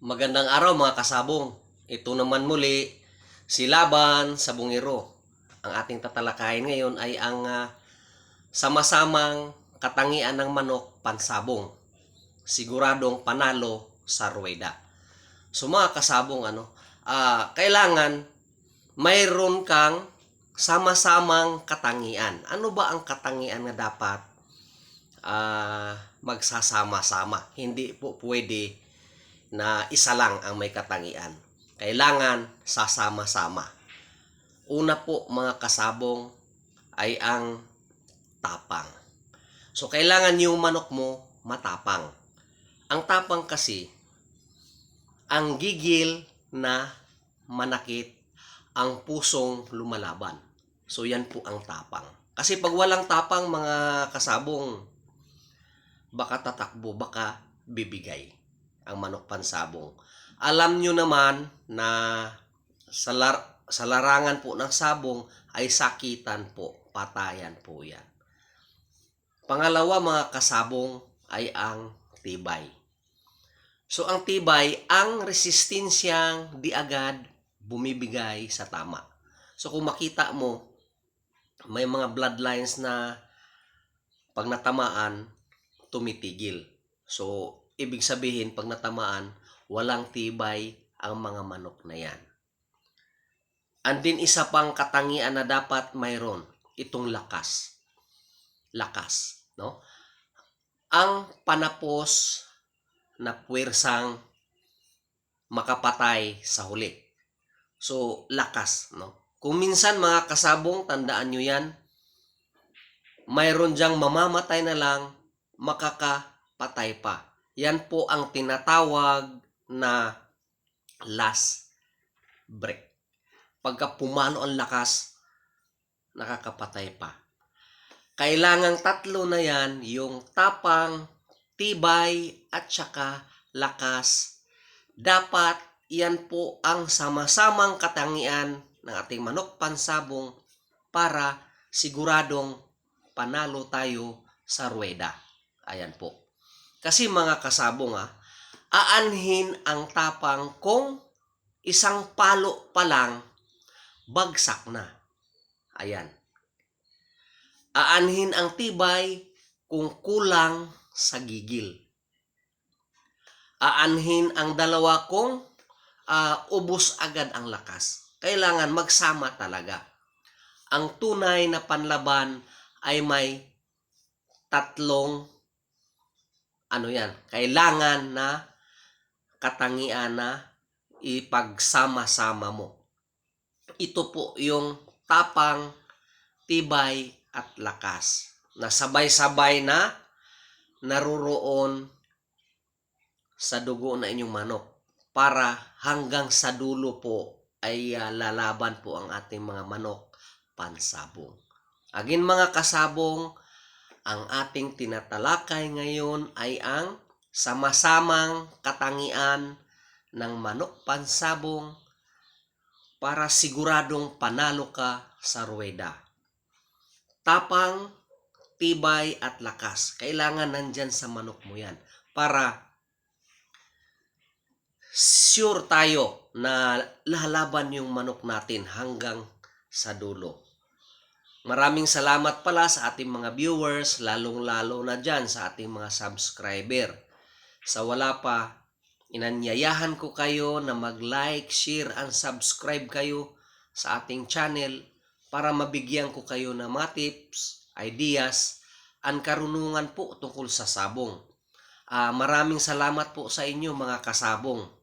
Magandang araw mga kasabong. Ito naman muli si Laban sa Bungiro. Ang ating tatalakayin ngayon ay ang ah, sama-samang katangian ng manok pansabong. Siguradong panalo sa ruweda. So mga kasabong ano, ah, kailangan mayroon kang sama-samang katangian. Ano ba ang katangian na dapat ah, magsasama-sama? Hindi po pwede na isa lang ang may katangian. Kailangan sasama-sama. Una po mga kasabong ay ang tapang. So kailangan yung manok mo matapang. Ang tapang kasi ang gigil na manakit ang pusong lumalaban. So yan po ang tapang. Kasi pag walang tapang mga kasabong baka tatakbo, baka bibigay ang manok pansabong. Alam nyo naman na sa, lar- sa larangan po ng sabong ay sakitan po, patayan po yan. Pangalawa mga kasabong ay ang tibay. So ang tibay, ang resistensyang di agad bumibigay sa tama. So kung makita mo, may mga bloodlines na pag natamaan, tumitigil. So, ibig sabihin, pag natamaan, walang tibay ang mga manok na yan. And din isa pang katangian na dapat mayroon, itong lakas. Lakas, no? Ang panapos na puwersang makapatay sa huli. So, lakas, no? Kung minsan mga kasabong, tandaan nyo yan, mayroon diyang mamamatay na lang, makakapatay pa. Yan po ang tinatawag na last break. Pagka pumano ang lakas, nakakapatay pa. Kailangang tatlo na yan, yung tapang, tibay, at saka lakas. Dapat yan po ang sama-samang katangian ng ating manok pansabong para siguradong panalo tayo sa ruweda. Ayan po. Kasi mga kasabong ah, aanhin ang tapang kung isang palo pa lang, bagsak na. Ayan. Aanhin ang tibay kung kulang sa gigil. Aanhin ang dalawa kung ah, ubos agad ang lakas. Kailangan magsama talaga. Ang tunay na panlaban ay may tatlong ano yan, kailangan na katangian na ipagsama-sama mo. Ito po yung tapang, tibay at lakas na sabay-sabay na naruroon sa dugo na inyong manok para hanggang sa dulo po ay ah, lalaban po ang ating mga manok pansabong. Agin mga kasabong, ang ating tinatalakay ngayon ay ang sama-samang katangian ng manok pansabong para siguradong panalo ka sa ruweda. Tapang, tibay at lakas. Kailangan nandyan sa manok mo yan para sure tayo na lalaban yung manok natin hanggang sa dulo. Maraming salamat pala sa ating mga viewers, lalong-lalo na dyan sa ating mga subscriber. Sa wala pa, inanyayahan ko kayo na mag-like, share, and subscribe kayo sa ating channel para mabigyan ko kayo ng mga tips, ideas, and karunungan po tungkol sa sabong. Ah, maraming salamat po sa inyo mga kasabong.